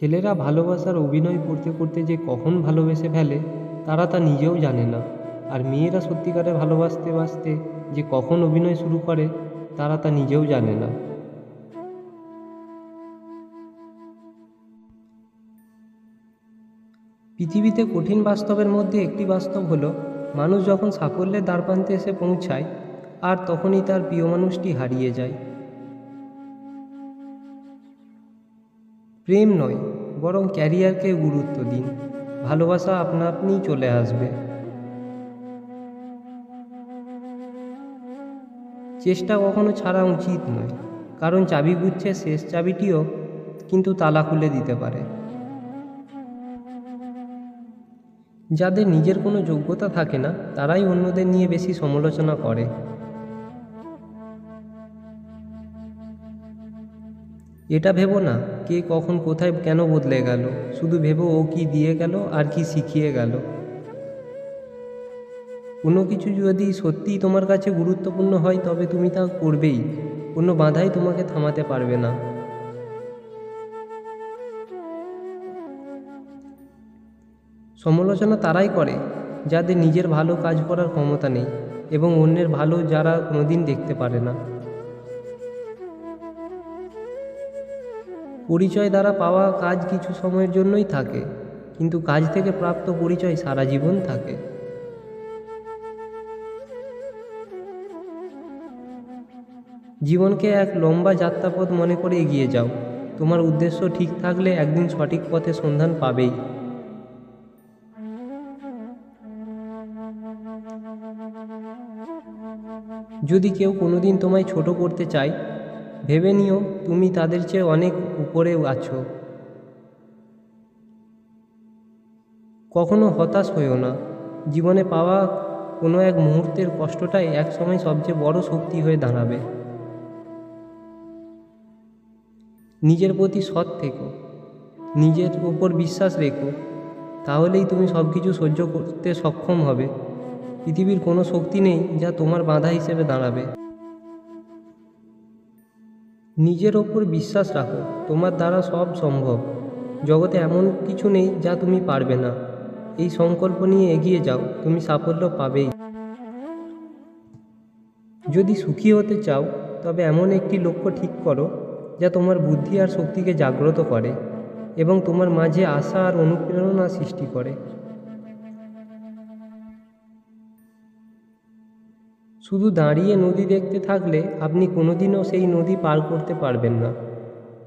ছেলেরা ভালোবাসার অভিনয় করতে করতে যে কখন ভালোবেসে ফেলে, তারা তা নিজেও জানে না। আর মেয়েরা সত্যিকারে ভালোবাসতে বাসতে যে কখন অভিনয় শুরু করে, তারা তা নিজেও জানে না। পৃথিবীতে কঠিন বাস্তবের মধ্যে একটি বাস্তব হলো, মানুষ যখন সাফল্যের দ্বারপ্রান্তে এসে পৌঁছায়, আর তখনই তার প্রিয় মানুষটি হারিয়ে যায়। প্রেম নয়, বরং ক্যারিয়ারকে গুরুত্ব দিন। ভালোবাসা আপনা আপনিই চলে আসবে। চেষ্টা কখনো ছাড়া উচিত নয়, কারণ চাবি গুচ্ছের শেষ চাবিটিও কিন্তু তালা খুলে দিতে পারে। যাদের নিজের কোনো যোগ্যতা থাকে না, তারাই অন্যদের নিয়ে বেশি সমালোচনা করে। এটা ভেবো না, কে কখন কোথায় কেন বদলে গেল, শুধু ভেবো ও কি দিয়ে গেল আর কি শিখিয়ে গেল। কোনো কিছু যদি সত্যিই তোমার কাছে গুরুত্বপূর্ণ হয়, তবে তুমি তা করবেই, কোনো বাধাই তোমাকে থামাতে পারবে না। সমালোচনা তারাই করে, যাদের নিজের ভালো কাজ করার ক্ষমতা নেই, এবং অন্যের ভালো যারা কোনোদিন দেখতে পারে না। পরিচয় দ্বারা পাওয়া কাজ কিছু সময়ের জন্যই থাকে, কিন্তু কাজ থেকে প্রাপ্ত পরিচয় সারা জীবন থাকে। জীবনকে এক লম্বা যাত্রাপথ মনে করে এগিয়ে যাও। তোমার উদ্দেশ্য ঠিক থাকলে একদিন সঠিক পথে সন্ধান পাবেই। যদি কেউ কোনোদিন তোমায় ছোট করতে চায় ভেবে নিও, তুমি তাদের চেয়ে অনেক উপরে আছো। কখনো হতাশ হইও না। জীবনে পাওয়া কোনো এক মুহূর্তের কষ্টটাই একসময় সবচেয়ে বড় শক্তি হয়ে দাঁড়াবে। নিজের প্রতি সৎ থেকো। নিজের ওপর বিশ্বাস রেখো। তাহলেই তুমি সব কিছু সহ্য করতে সক্ষম হবে। পৃথিবীর কোনো শক্তি নেই যা তোমার বাধা হিসেবে দাঁড়াবে। নিজের ওপর বিশ্বাস রাখো, তোমার দ্বারা সব সম্ভব। জগতে এমন কিছু নেই যা তুমি পারবে না। এই সংকল্প নিয়ে এগিয়ে যাও, তুমি সাফল্য পাবেই। যদি সুখী হতে চাও, তবে এমন একটি লক্ষ্য ঠিক করো, যা তোমার বুদ্ধি আর শক্তিকে জাগ্রত করে এবং তোমার মাঝে আশা আর অনুপ্রেরণা সৃষ্টি করে। শুধু দাঁড়িয়ে নদী দেখতে থাকলে আপনি কোনোদিনও সেই নদী পার করতে পারবেন না।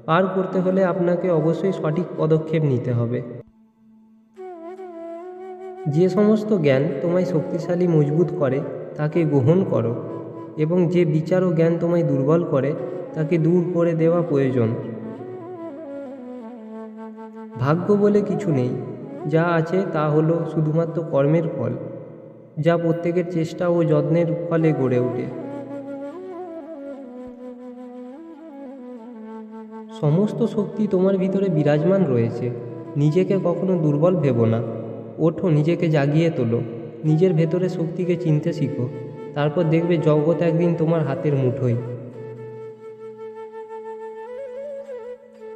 পার করতে হলে আপনাকে অবশ্যই সঠিক পদক্ষেপ নিতে হবে। যে সমস্ত জ্ঞান তোমায় শক্তিশালী, মজবুত করে, তাকে গ্রহণ করো এবং যে বিচার ও জ্ঞান তোমায় দুর্বল করে, তাকে দূর করে দেওয়া প্রয়োজন। ভাগ্য বলে কিছু নেই। যা আছে তা হলো শুধুমাত্র কর্মের ফল। যা প্রত্যেকের চেষ্টা ও যত্নের ফলে গড়ে ওঠে। সমস্ত শক্তি তোমার ভিতরে বিরাজমান রয়েছে। নিজেকে কখনো দুর্বল ভেবো না। ওঠো, নিজেকে জাগিয়ে তোলো। নিজের ভেতরে শক্তিকে চিনতে শিখো। তারপর দেখবে জগৎ একদিন তোমার হাতের মুঠোয়।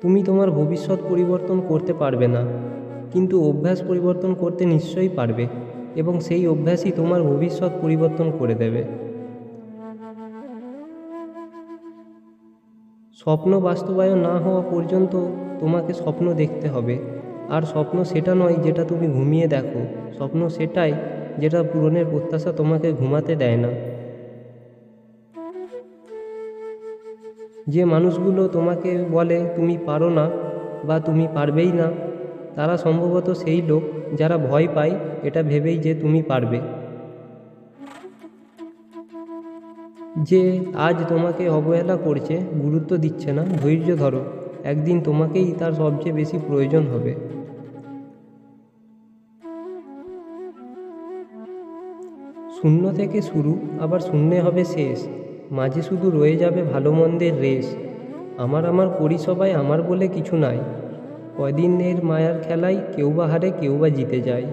তুমি তোমার ভবিষ্যৎ পরিবর্তন করতে পারবে না, কিন্তু অভ্যাস পরিবর্তন করতে নিশ্চয়ই পারবে। এবং সেই অভ্যাসই তোমার ভবিষ্যৎ পরিবর্তন করে দেবে। স্বপ্ন বাস্তবায়ন না হওয়া পর্যন্ত তোমাকে স্বপ্ন দেখতে হবে। আর স্বপ্ন সেটা নয় যেটা তুমি ঘুমিয়ে দেখো। স্বপ্ন সেটাই যেটা পূরণের প্রত্যাশা তোমাকে ঘুমাতে দেয় না। যে মানুষগুলো তোমাকে বলে, তুমি পারো না বা তুমি পারবেই না তারা সম্ভবত সেই লোক যারা ভয় পায়, এটা ভেবেই যে তুমি পারবে। যে আজ তোমাকে অবহেলা করছে, গুরুত্ব দিচ্ছে না, ধৈর্য ধরো, একদিন তোমাকেই তার সবচেয়ে বেশি প্রয়োজন হবে। শূন্য থেকে শুরু, আবার শূন্যে হবে শেষ। মাঝে শুধু রয়ে যাবে ভালো মন্দের রেস আমার আমার পরিসভায় আমার বলে কিছু নাই। কদিনের মায়ার খেলায় কেউ বা হারে কেউ বা জিতে যায়।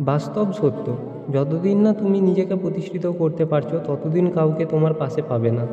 বাস্তব সত্য, যতদিন না তুমি নিজেকে প্রতিষ্ঠিত করতে পারছ, ততদিন কাউকে তোমার পাশে পাবে না।